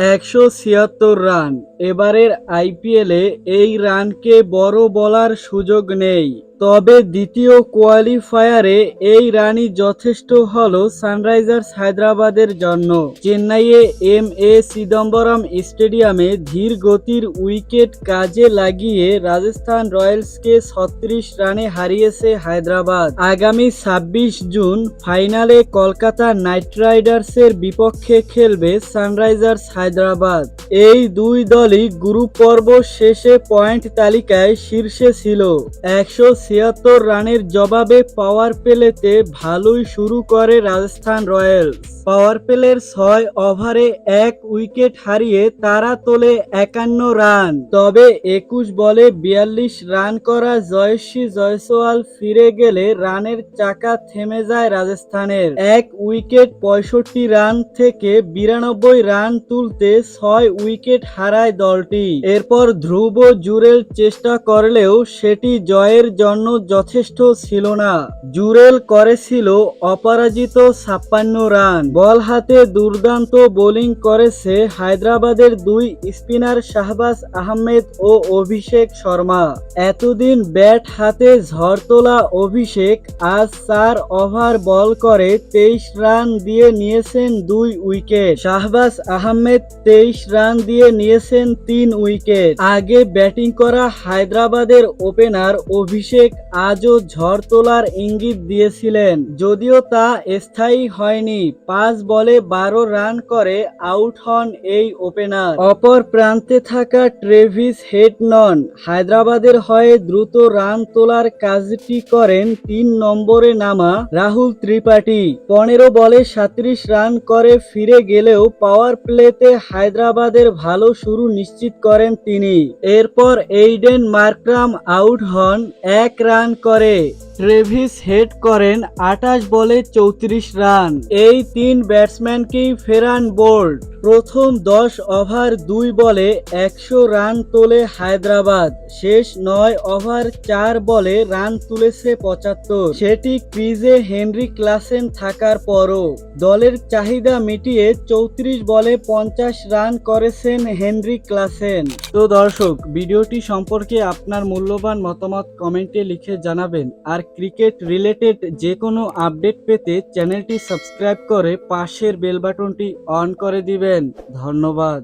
একশো ছিয়াত্তর রান। এবারের আইপিএলে এই রানকে বড় বলার সুযোগ নেই। তবে দ্বিতীয় কোয়ালিফায়ারে এই রানই যথেষ্ট হল সানরাইজার্স হায়দ্রাবাদের জন্য। চেন্নাইয়ে এম এ চিদম্বরম স্টেডিয়ামে ধীর গতির উইকেট কাজে লাগিয়ে রাজস্থান রয়্যালসকে ছত্রিশ রানে হারিয়েছে হায়দ্রাবাদ। আগামী ছাব্বিশ জুন ফাইনালে কলকাতা নাইট রাইডার্সের বিপক্ষে খেলবে সানরাইজার্স হায়দ্রাবাদ। এই দুই দলই গ্রুপ পর্ব শেষে পয়েন্ট তালিকায় শীর্ষে ছিল একশো ছিয়াত্তর রানের জবাবে পাওয়ার প্লেতে ভালোই শুরু করে রাজস্থান রয়্যালস। পাওয়ার প্লের ছয় ওভারে এক উইকেট হারিয়ে তারা তোলে একান্ন রান। তবে একুশ বলে বিয়াল্লিশ রান করা জয়শ্রী জয়সওয়াল ফিরে গেলে রানের চাকা থেমে যায় রাজস্থানের। এক উইকেট পঁয়ষট্টি রান থেকে বিরানব্বই রান তুলতে ছয় উইকেট হারায় দলটি। এরপর ধ্রুব জুরেল চেষ্টা করলেও সেটি জয়ের জন্য যথেষ্ট ছিল না। জুরেল করেছিল অপরাজিত ছাপ্পান্ন রান। বল হাতে দুর্দান্ত বোলিং করেছে হায়দ্রাবাদের দুই স্পিনার শাহবাজ আহমেদ ও অভিষেক শর্মা। এতদিন ব্যাট হাতে ঝড় তোলা অভিষেক আজ চার ওভার বল করে তেইশ রান দিয়ে নিয়েছেন দুই উইকেট। শাহবাজ আহমেদ তেইশ রান দিয়ে নিয়েছেন তিন উইকেট। আগে ব্যাটিং করা হায়দ্রাবাদের ওপেনার অভিষেক আজও ঝড় তোলার ইঙ্গিত দিয়েছিলেন। যদিও তা স্থায়ী হয়নি, পাঁচ বলে বারো রান করে আউট হন এই ওপেনার। অপর প্রান্তে থাকা ট্রেভিস হেড নন হায়দ্রাবাদের হয়ে দ্রুত রান তোলার কাজটি করেন তিন নম্বরে নামা রাহুল ত্রিপাঠী। পনেরো বলে সাত্রিশ রান করে ফিরে গেলেও পাওয়ার প্লেতে হায়দ্রাবাদের ভালো শুরু নিশ্চিত করেন তিনি। এরপর এইডেন মার্ক্রাম আউট হন এক রান করে। ট্রেভিস হেড করেন আটাশ বলে চৌত্রিশ রান। এই তিন ব্যাটসম্যানকেই ফেরান বোল্ড। প্রথম দশ ওভার দুই বলে একশো রান তোলে হায়দ্রাবাদ। শেষ নয় ওভার চার বলে রান তুলেছে পঁচাত্তর। সেটি ক্রিজে হেনরি ক্লাসেন থাকার পরও। দলের চাহিদা মিটিয়ে চৌত্রিশ বলে পঞ্চাশ রান করেছেন হেনরি ক্লাসেন। তো দর্শক, ভিডিওটি সম্পর্কে আপনার মূল্যবান মতামত কমেন্টে লিখে জানাবেন। আর ক্রিকেট রিলেটেড যে কোনো আপডেট পেতে চ্যানেলটি সাবস্ক্রাইব করে পাশের বেল বাটনটি অন করে দিবেন। ধন্যবাদ।